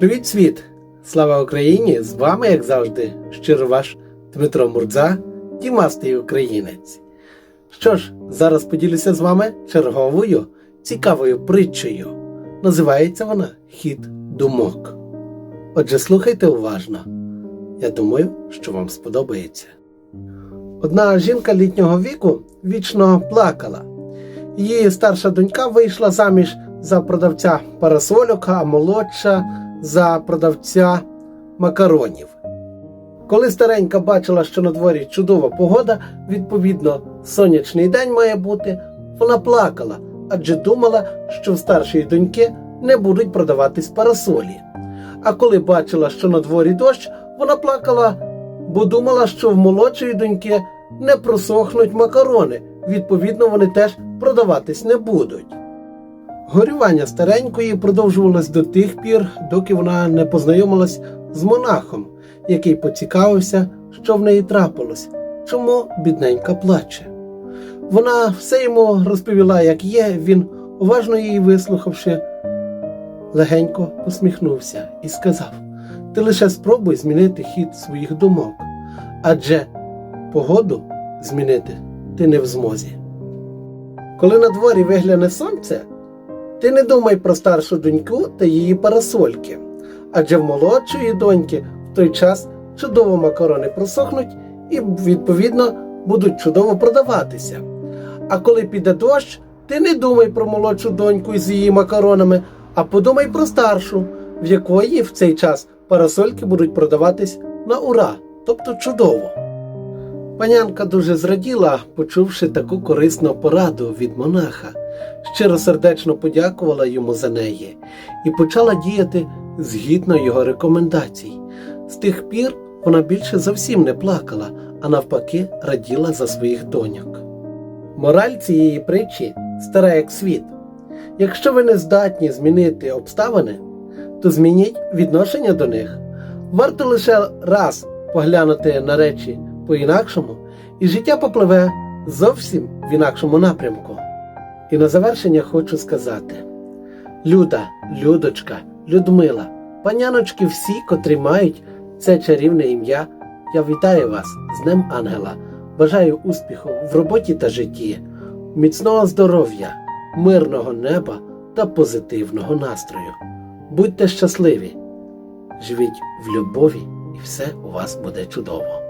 Привіт, світ! Слава Україні! З вами, як завжди, щиро ваш Дмитро Мурдза, Дімастий українець. Що ж, зараз поділюся з вами черговою цікавою притчею. Називається вона Хід думок. Отже, слухайте уважно. Я думаю, що вам сподобається. Одна жінка літнього віку вічно плакала. Її старша донька вийшла заміж за продавця парасольок, а молодша за продавця макаронів. Коли старенька бачила, що на дворі чудова погода, відповідно, сонячний день має бути, вона плакала, адже думала, що в старшої доньки не будуть продаватись парасолі. А коли бачила, що на дворі дощ, вона плакала, бо думала, що в молодшої доньки не просохнуть макарони, відповідно, вони теж продаватись не будуть. Горювання старенької продовжувалось до тих пір, доки вона не познайомилась з монахом, який поцікавився, що в неї трапилось, чому бідненька плаче. Вона все йому розповіла, як є, він, уважно її вислухавши, легенько посміхнувся і сказав: Ти лише спробуй змінити хід своїх думок, адже погоду змінити ти не в змозі. Коли на дворі вигляне сонце, ти не думай про старшу доньку та її парасольки, адже в молодшої доньки в той час чудово макарони просохнуть і, відповідно, будуть чудово продаватися. А коли піде дощ, ти не думай про молодшу доньку з її макаронами, а подумай про старшу, в якої в цей час парасольки будуть продаватись на ура, тобто чудово. Панянка дуже зраділа, почувши таку корисну пораду від монаха, щиросердечно подякувала йому за неї і почала діяти згідно його рекомендацій. З тих пір вона більше зовсім не плакала, а навпаки раділа за своїх доньок. Мораль цієї притчі стара як світ. Якщо ви не здатні змінити обставини, то змініть відношення до них. Варто лише раз поглянути на речі по-інакшому, і життя попливе зовсім в інакшому напрямку. І на завершення хочу сказати: Люда, Людочка, Людмила, паняночки всі, котрі мають це чарівне ім'я, я вітаю вас з Днем Ангела. Бажаю успіху в роботі та житті, міцного здоров'я, мирного неба та позитивного настрою. Будьте щасливі, живіть в любові, і все у вас буде чудово.